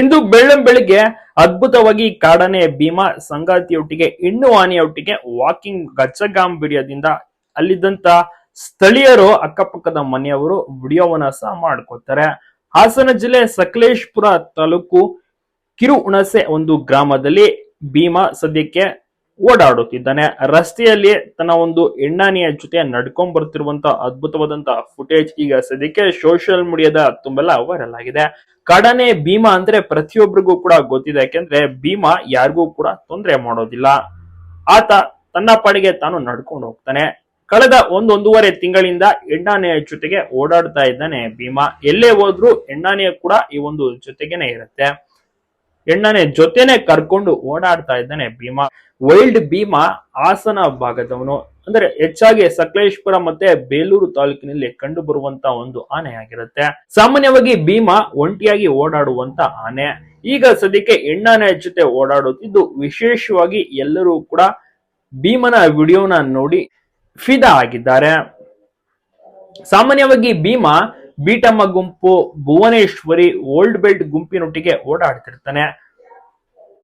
ಇಂದು ಬೆಳ್ಳಂ ಬೆಳಿಗ್ಗೆ ಅದ್ಭುತವಾಗಿ ಕಾಡನೆ ಭೀಮಾ ಸಂಗಾತಿಯೊಟ್ಟಿಗೆ, ಹೆಣ್ಣು ಆನೆಯೊಟ್ಟಿಗೆ ವಾಕಿಂಗ್ ಗಚ್ಚಗಾಂಭೀರ್ಯದಿಂದ ಅಲ್ಲಿದ್ದಂತ ಸ್ಥಳೀಯರು ಅಕ್ಕಪಕ್ಕದ ಮನೆಯವರು ವಿಡಿಯೋವನ್ನ ಸಹ ಮಾಡ್ಕೋತಾರೆ ಹಾಸನ ಜಿಲ್ಲೆ ಸಕಲೇಶ್ಪುರ ತಾಲೂಕು ಕಿರು ಹುಣಸೆ ಒಂದು ಗ್ರಾಮದಲ್ಲಿ ಭೀಮಾ ಸದ್ಯಕ್ಕೆ ಓಡಾಡುತ್ತಿದ್ದಾನೆ. ರಸ್ತೆಯಲ್ಲಿ ತನ್ನ ಒಂದು ಹೆಣ್ಣಾನಿಯ ಜೊತೆ ನಡ್ಕೊಂಡ್ ಬರ್ತಿರುವಂತ ಅದ್ಭುತವಾದಂತ ಫುಟೇಜ್ ಈಗ ಸದ್ಯಕ್ಕೆ ಸೋಷಿಯಲ್ ಮೀಡಿಯಾದ ತುಂಬೆಲ್ಲ ವೈರಲ್ ಆಗಿದೆ. ಕಡನೆ ಭೀಮಾ ಅಂದ್ರೆ ಪ್ರತಿಯೊಬ್ಬರಿಗೂ ಕೂಡ ಗೊತ್ತಿದೆ. ಯಾಕೆಂದ್ರೆ ಭೀಮಾ ಯಾರಿಗೂ ಕೂಡ ತೊಂದರೆ ಮಾಡೋದಿಲ್ಲ. ಆತ ತನ್ನ ಪಾಡಿಗೆ ತಾನು ನಡ್ಕೊಂಡು ಹೋಗ್ತಾನೆ. ಕಳೆದ ಒಂದೊಂದೂವರೆ ತಿಂಗಳಿಂದ ಹೆಣ್ಣಾನೆಯ ಜೊತೆಗೆ ಓಡಾಡ್ತಾ ಇದ್ದಾನೆ ಭೀಮಾ. ಎಲ್ಲೇ ಹೋದ್ರೂ ಹೆಣ್ಣಾನೆಯ ಕೂಡ ಈ ಒಂದು ಜೊತೆಗೇನೆ ಇರುತ್ತೆ. ಹೆಣ್ಣಾನೆ ಜೊತೆನೆ ಕರ್ಕೊಂಡು ಓಡಾಡ್ತಾ ಇದ್ದಾನೆ ಭೀಮಾ. ವೈಲ್ಡ್ ಭೀಮಾ ಹಾಸನ ಭಾಗದವನು. ಅಂದ್ರೆ ಹೆಚ್ಚಾಗಿ ಸಕಲೇಶ್ಪುರ ಮತ್ತೆ ಬೇಲೂರು ತಾಲೂಕಿನಲ್ಲಿ ಕಂಡು ಬರುವಂತ ಒಂದು ಆನೆ ಆಗಿರುತ್ತೆ ಸಾಮಾನ್ಯವಾಗಿ ಭೀಮಾ ಒಂಟಿಯಾಗಿ ಓಡಾಡುವಂತ ಆನೆ. ಈಗ ಸದ್ಯಕ್ಕೆ ಹೆಣ್ಣಾನೆ ಜೊತೆ ಓಡಾಡುತ್ತಿದ್ದು ವಿಶೇಷವಾಗಿ ಎಲ್ಲರೂ ಕೂಡ ಭೀಮನ ವಿಡಿಯೋನ ನೋಡಿ ಫಿದಾ ಆಗಿದ್ದಾರೆ. ಸಾಮಾನ್ಯವಾಗಿ ಭೀಮಾ ಬೀಟಮ್ಮ ಗುಂಪು ಭುವನೇಶ್ವರಿ ಓಲ್ಡ್ ಬೆಲ್ಟ್ ಗುಂಪಿನೊಟ್ಟಿಗೆ ಓಡಾಡ್ತಿರ್ತಾನೆ.